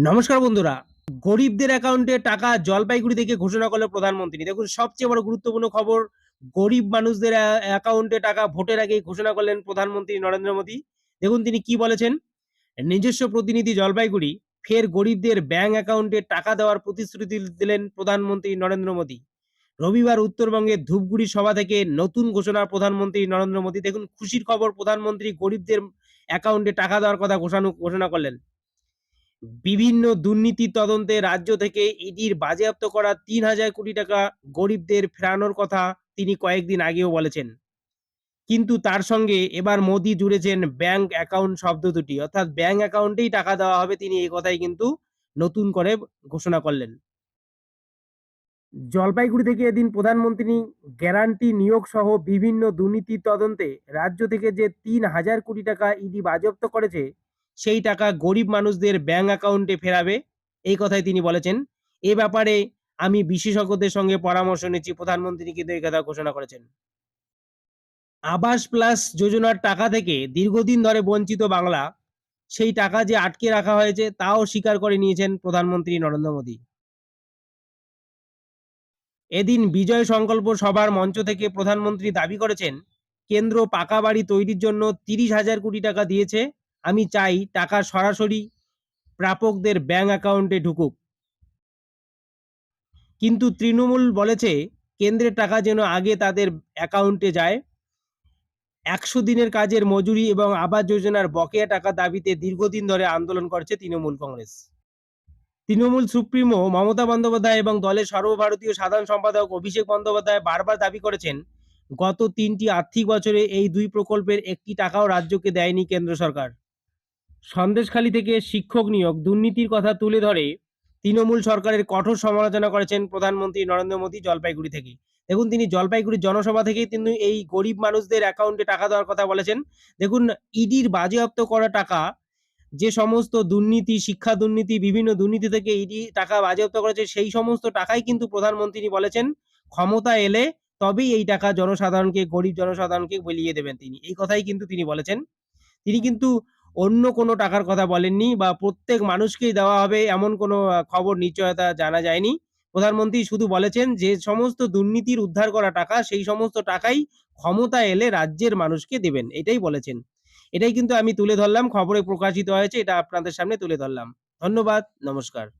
নমস্কার বন্ধুরা। গরিবদের অ্যাকাউন্টে টাকা জলপাইগুড়ি থেকে ঘোষণা করল প্রধানমন্ত্রী। দেখুন, সবচেয়ে বড় গুরুত্বপূর্ণ খবর, গরিব মানুষদের অ্যা- অ্যাকাউন্টে টাকা ভোটের আগেই ঘোষণা করলেন প্রধানমন্ত্রী নরেন্দ্র মোদী। দেখুন, তিনি কি বলেছেন? নিজস্ব প্রতিনিধি জলপাইগুড়ি, ফের গরিবদের ব্যাংক অ্যাকাউন্টে টাকা দেওয়ার প্রতিশ্রুতি দিলেন প্রধানমন্ত্রী নরেন্দ্র মোদী। রবিবার উত্তরবঙ্গের ধূপগুড়ি সভা থেকে নতুন ঘোষণা প্রধানমন্ত্রী নরেন্দ্র মোদী। দেখুন, খুশির খবর, প্রধানমন্ত্রী গরিবদের অ্যাকাউন্টে টাকা দেওয়ার কথা ঘোষণা ঘোষণা করলেন। বিভিন্ন দুর্নীতি তদন্তে রাজ্য থেকে ইডির বাজেয়াপ্ত করা তিন হাজার কোটি টাকা গরিবদের ফেরানোর কথা তিনি কয়েকদিন আগেও বলেছেন। কিন্তু তার সঙ্গে এবার মোদি জুড়েছেন ব্যাংক অ্যাকাউন্ট শব্দ দুটি। অর্থাৎ ব্যাংক অ্যাকাউন্টেই টাকা দেওয়া হবে। তিনি এই কথাই কিন্তু নতুন করে ঘোষণা করলেন। জলপাইগুড়ি থেকে এদিন প্রধানমন্ত্রী গ্যারান্টি নিয়োগ সহ বিভিন্ন দুর্নীতি তদন্তে রাজ্য থেকে যে তিন হাজার কোটি টাকা ইডি বাজেয়াপ্ত করেছে সেই টাকা গরিব মানুষদের ব্যাংক অ্যাকাউন্টে ফেরাবে। এই কথাই তিনি বলেছেন। এ ব্যাপারে আমি বিশেষজ্ঞদের সঙ্গে পরামর্শ নিচ্ছি প্রধানমন্ত্রী কিন্তু এই কথা ঘোষণা করেছেন। আবাস প্লাস যোজনার টাকা থেকে দীর্ঘদিন ধরে বঞ্চিত বাংলা, সেই টাকা যে আটকে রাখা হয়েছে তাও স্বীকার করে নিয়েছেন প্রধানমন্ত্রী নরেন্দ্র মোদী। এদিন বিজয় সংকল্প সভার মঞ্চ থেকে প্রধানমন্ত্রী দাবি করেছেন, কেন্দ্র পাকা বাড়ি তৈরির জন্য তিরিশ হাজার কোটি টাকা দিয়েছে আমি চাই টাকা সরাসরি প্রাপকদের ব্যাংক অ্যাকাউন্টে ঢুকুক। কিন্তু তৃণমূল বলেছে, কেন্দ্রের টাকা যেন আগে তাদের অ্যাকাউন্টে যায়। একশো দিনের কাজের মজুরি এবং আবাস যোজনার বকেয়া টাকা দাবিতে দীর্ঘদিন ধরে আন্দোলন করছে তৃণমূল কংগ্রেস। তৃণমূল সুপ্রিমো মমতা বন্দ্যোপাধ্যায় এবং দলের সর্বভারতীয় সাধারণ সম্পাদক অভিষেক বন্দ্যোপাধ্যায় বারবার দাবি করেছেন, গত তিনটি আর্থিক বছরে এই দুই প্রকল্পের একটি টাকাও রাজ্যকে দেয়নি কেন্দ্র সরকার। সন্দেশখালী থেকে শিক্ষক নিয়োগ দুর্নীতির কথা তুলে ধরে তৃণমূল সরকারের কঠোর সমালোচনা করেছেন প্রধানমন্ত্রী নরেন্দ্র মোদী জলপাইগুড়ি থেকে। দেখুন, তিনি জলপাইগুড়ির জনসভা থেকেই তিনি এই গরিব মানুষদের অ্যাকাউন্টে টাকা দেওয়ার কথা বলেছেন। দেখুন, ইডির বাজেয়াপ্ত করা টাকা, যে সমস্ত দুর্নীতি, শিক্ষা দুর্নীতি, বিভিন্ন দুর্নীতি থেকে ইডি টাকা বাজেয়াপ্ত করেছে, সেই সমস্ত টাকাই কিন্তু প্রধানমন্ত্রী বলেছেন, ক্ষমতা এলে তবেই এই টাকা জনসাধারণকে, গরিব জনসাধারণকে বিলিয়ে দেবেন তিনি। এই কথাই কিন্তু তিনি বলেছেন। তিনি কিন্তু অন্য কোনো টাকার কথা বলেননি বা প্রত্যেক মানুষকেই দেওয়া হবে এমন কোনো খবর, নিশ্চয়তা জানা যায়নি। প্রধানমন্ত্রী শুধু বলেছেন যে সমস্ত দুর্নীতির উদ্ধার করা টাকা, সেই সমস্ত টাকাই ক্ষমতা এলে রাজ্যের মানুষকে দেবেন, এটাই বলেছেন। এটাই কিন্তু আমি তুলে ধরলাম, খবরে প্রকাশিত হয়েছে, এটা আপনাদের সামনে তুলে ধরলাম। ধন্যবাদ, নমস্কার।